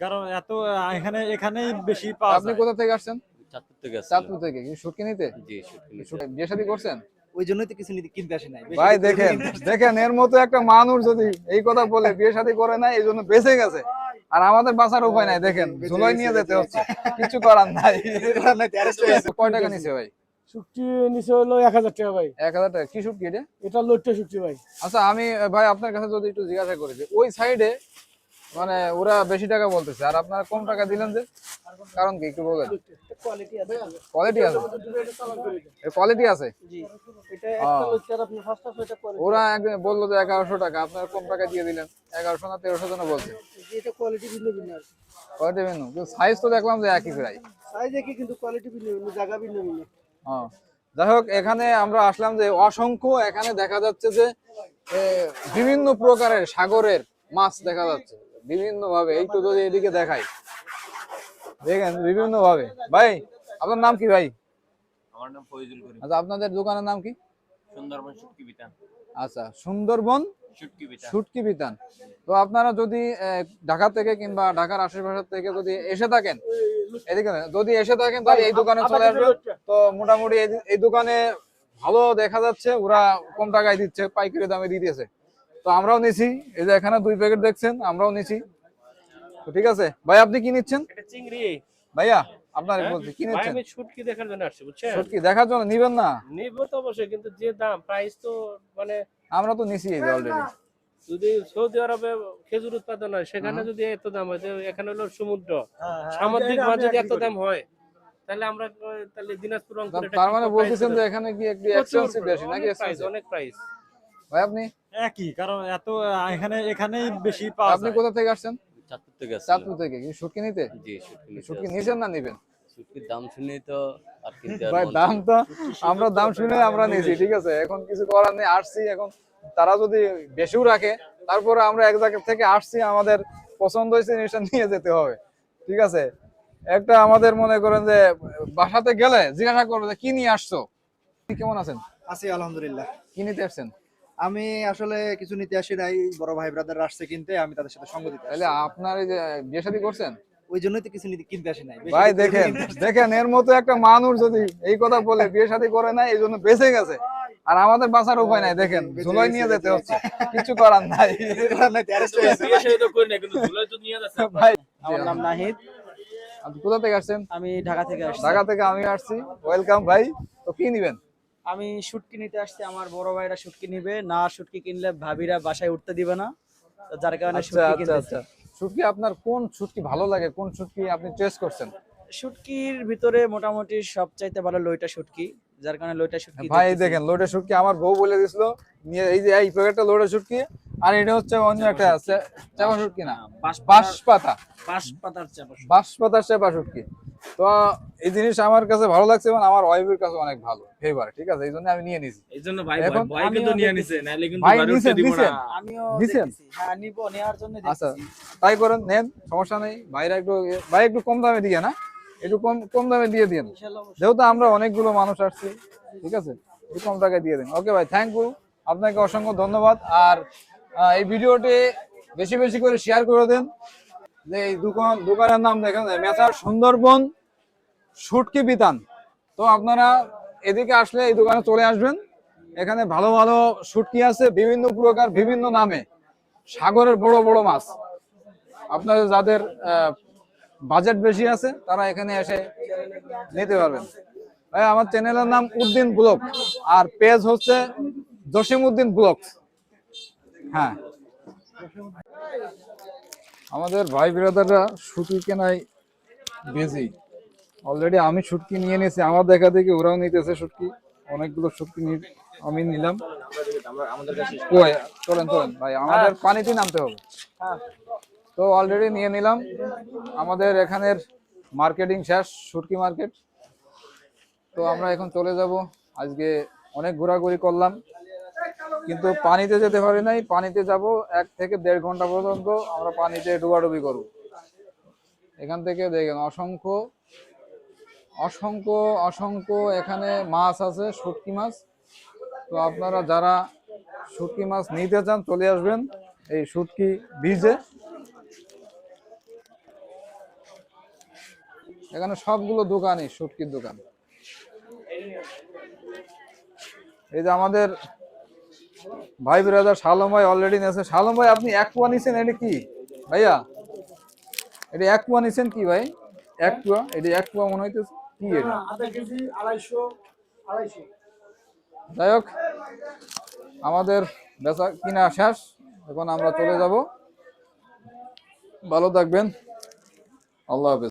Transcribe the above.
কারণ এত এখানে এখানেই বেশি পাওয়া আপনি কোথা থেকে আসছেন? চাঁদপুর থেকে আসছিলাম। চাঁদপুর থেকে কি শুটকি নিতে? জি শুটকি নিতে। শুটকি- বিয়ে শাদী করছেন? ওই জন্যই তো কিছু নিতে কিনতে আসে নাই। ভাই দেখেন দেখেন এর মতো একটা মানুষ যদি এই কথা বলে বিয়ে শাদী করে না এই জন্য বেঁচে গেছে। আর আমাদের বাঁচার উপায় নাই দেখেন ঝুলাই নিয়ে যেতে হচ্ছে। কিছু করার নাই। কয় টাকা নিছে ভাই? শুক্তি নিচে হলো এক হাজার টাকা ভাই। এক হাজার টাকা। কি শুটকি এটা? এটা লোডটা শুক্তি ভাই। আচ্ছা আমি ভাই আপনার কাছে যদি একটু জিজ্ঞাসা করি যে ওই সাইডে মানে ওরা বেশি টাকা বলতেছে। আর আপনারা কম টাকা দিলেন যে? কারণ কি একটু বলবেন কোয়ালিটি আছে। কোয়ালিটি আছে? ওরা বলল যে এগারোশো টাকা আপনারা কম টাকা দিয়ে দিলেন। এগারোশো না তেরোশো জন বলছে। কোয়ালিটি ভিন্ন সাইজ তো দেখলাম যে একই প্রায়। সাইজ একই কিন্তু কোয়ালিটি ভিন্ন ভিন্ন জায়গা ভিন্ন ভিন্ন। হ্যাঁ। যাই হোক এখানে আমরা আসলাম যে অসংখ্য এখানে দেখা যাচ্ছে যে বিভিন্ন প্রকারের সাগরের মাছ দেখা যাচ্ছে। বিভিন্ন ভাবে এই তো যদি এদিকে দেখাই। দেখেন বিভিন্ন ভাবে ভাই আপনার নাম কি ভাই? আমার নাম ফয়জুল করিম। আচ্ছা আপনাদের দোকানের নাম কি? সুন্দরবন শুটকি বিতান। আচ্ছা সুন্দরবন শুটকি বিতান। শুটকি বিতান। তো আপনারা যদি ঢাকা থেকে কিংবা ঢাকার আশেপাশে থেকে যদি এসে থাকেন এদিকে যদি এসে থাকেন তাহলে এই দোকানে চলে আসবেন। তো মোটামুটি এই- এই দোকানে ভালো দেখা যাচ্ছে ওরা কম টাকায় দিচ্ছে পাইকারি দামে দিতেছে তো আমরাও নিছি। এই যে এখানে দুই প্যাকেট দেখছেন আমরাও নিছি। তো ঠিক আছে। ভাই আপনি কি নিচ্ছেন? চিংড়ি। ভাইয়া আপনার বলছি কি ভাই নিচ্ছেন? আমি শুটকি দেখার জন্য আসছি বুঝছেন? শুটকি দেখার জন্য নিবেন না? নিব তো অবশ্যই কিন্তু যে দাম প্রাইস তো মানে আমরা তো নিছি এই অলরেডি যদি সৌদি আরবে খেজুর উৎপাদন হয় সেখানে যদি এত দাম হয় এখানে হলো সমুদ্র। হ্যাঁ, হ্যাঁ, সামুদ্রিক মাছ যদি এত দাম হয় তাহলে আমরা তাহলে দিনাজপুর রংপুর তার মানে বলতেছেন যে এখানে কি একটু এক্সপেন্সিভ বেশি নাকি অনেক প্রাইস ভাই আপনি? একই কারণ এত এখানে এখানেই বেশি পাওয়া আপনি কোথা থেকে আসছেন? চাঁদপুর থেকে। চাঁদপুর থেকে কি? শুটকি নিতে? জি শুটকি শুটকি। নিছেন না নিবেন? শুটকির দাম শুনেই তো আর কিনতে ভাই দাম তো আমরা দাম শুনে আমরা নিয়েছি ঠিক আছে? এখন কিছু করার নেই আসছি এখন তারা যদি বেশিও রাখে তারপরে আমরা এক জায়গা থেকে আসছি আমাদের পছন্দ হয়েছে জিনিসটা নিয়ে যেতে হবে ঠিক আছে? একটা আমাদের মনে করেন যে বাসাতে গেলে জিজ্ঞাসা করবে যে কি নিয়ে আসছো? কেমন আছেন? আছি আলহামদুলিল্লাহ। কি নিতে আসছেন? আমি আসলে কিছু নিতে আসি নাই বড় ভাই ব্রাদার আসছে কিনতে আমি তাদের সাথে সঙ্গ দিতে তাহলে আপনার এই যে বিয়ে শাদী করছেন? ওই জন্যই তো কিছু নিতে কিনতে আসি নাই। ভাই দেখেন দেখেন এর মতো একটা মানুষ যদি এই কথা বলে বিয়ে শাদী করে না এই জন্য বেঁচে গেছে। আর আমাদের বাঁচার উপায় নাই দেখেন ঝুলাই নিয়ে যেতে হচ্ছে। কিছু করার নাই। নাই। ভাই আমার নাম নাহিদ। আপনি কোথা থেকে আসছেন? আমি ঢাকা থেকে আসছি। ঢাকা থেকে আমি আসছি। ওয়েলকাম ভাই। তো কি নিবেন? আমি শুটকি নিতে আসছি আমার বড় ভাইরা শুটকি নিবে। না শুটকি কিনলে ভাবিরা বাসায় উঠতে দিবে না। যার কারণে আচ্ছা শুটকি আচ্ছা কিনতে আচ্ছা। শুটকি আপনার কোন শুটকি ভালো লাগে? কোন শুটকি আপনি টেস্ট করছেন? শুটকির ভিতরে মোটামুটি সবচাইতে ভালো লইটা শুটকি যার কারণে লইটা শুটকি ভাই দেখেন লোডে শুটকি আমার বউ বলে দিছিল নিয়ে এই যে এই প্যাকেটটা লোডে শুটকি আর এটা হচ্ছে অন্য একটা আছে চাপা শুটকি না? বাঁশ- পাতা। বাঁশ পাতার চাপা। বাঁশ পাতার চাপা শুটকি। তো এই জিনিস আমার কাছে ভালো লাগছে এবং আমার ওয়াইফের কাছে অনেক ভালো। ফেভার ঠিক আছে? এই জন্য আমি নিয়ে নিছি। এই জন্য ভাই নিয়ে নিছে নাহলে কিন্তু ভাই বাড়ি নিছেন, নিছেন? আমিও নিছেন? হ্যাঁ নিব নেওয়ার জন্য আচ্ছা তাই করেন নেন সমস্যা নেই। ভাইরা একটু ভাই একটু কম দামে দিয়ে না? একটু কম কম দামে দিয়ে দিন ইনশাআল্লাহ যেহেতু আমরা অনেকগুলো মানুষ আসছি ঠিক আছে? একটু কম টাকায় দিয়ে দিন। ওকে ভাই থ্যাংক ইউ আপনাকে অসংখ্য ধন্যবাদ। আর এই ভিডিওটি বেশি বেশি করে শেয়ার করে দেন। যে এই দোকান দোকানের নাম দেখেন মেসার সুন্দরবন সুটকি বিতান। তো আপনারা এদিকে আসলে এই দোকানে চলে আসবেন। এখানে ভালো ভালো শুটকি আছে, বিভিন্ন প্রকার, বিভিন্ন নামে। সাগরের বড় বড় মাছ। আপনাদের যাদের বাজেট বেশি আছে, তারা এখানে এসে নিতে পারবেন। ভাই, আমার চ্যানেলের নাম উদ্দিন ব্লগ, আর পেজ হচ্ছে জসিম উদ্দিন ব্লগ হ্যাঁ। আমাদের ভাই ব্রাদাররা শুটকি কেনায় বেজি অলরেডি আমি শুটকি নিয়ে নিয়েছি আমার দেখা দেখি ওরাও নিতেছে শুটকি। অনেকগুলো শুটকি নি- আমি নিলাম। কই, চলেন চলেন। ভাই আমাদের পানিতে নামতে হবে। তো অলরেডি নিয়ে নিলাম। আমাদের এখানের মার্কেটিং শেষ শুটকি মার্কেট তো আমরা এখন চলে যাব। আজকে অনেক ঘোরাঘুরি করলাম। কিন্তু পানিতে যেতে পারি নাই, পানিতে যাব এক থেকে দেড় ঘণ্টা পর্যন্ত আমরা পানিতে ডুবাডুবি করব। এখান থেকে দেখেন অসংখ্য অসংখ্য অসংখ্য এখানে মাছ আছে, শুটকি মাছ। তো আপনারা যারা শুটকি মাছ নিতে চান, চলে আসবেন এই শুটকি বীজে এখানে সবগুলো দোকানই শুটকির দোকান। এই যে আমাদের ভাই ব্রাদার শালম ভাই অলরেডি নিয়েছে। শালম ভাই আপনি এক পোয়া নিছেন এটা কি? ভাইয়া এটা এক পোয়া নিছেন কি ভাই? এক পোয়া এটা এক পোয়া মনে হইতেছে। কি এটা? যাই হোক আমাদের বেচা কিনা শেষ। এখন আমরা চলে যাব। ভালো থাকবেন। আল্লাহ হাফেজ।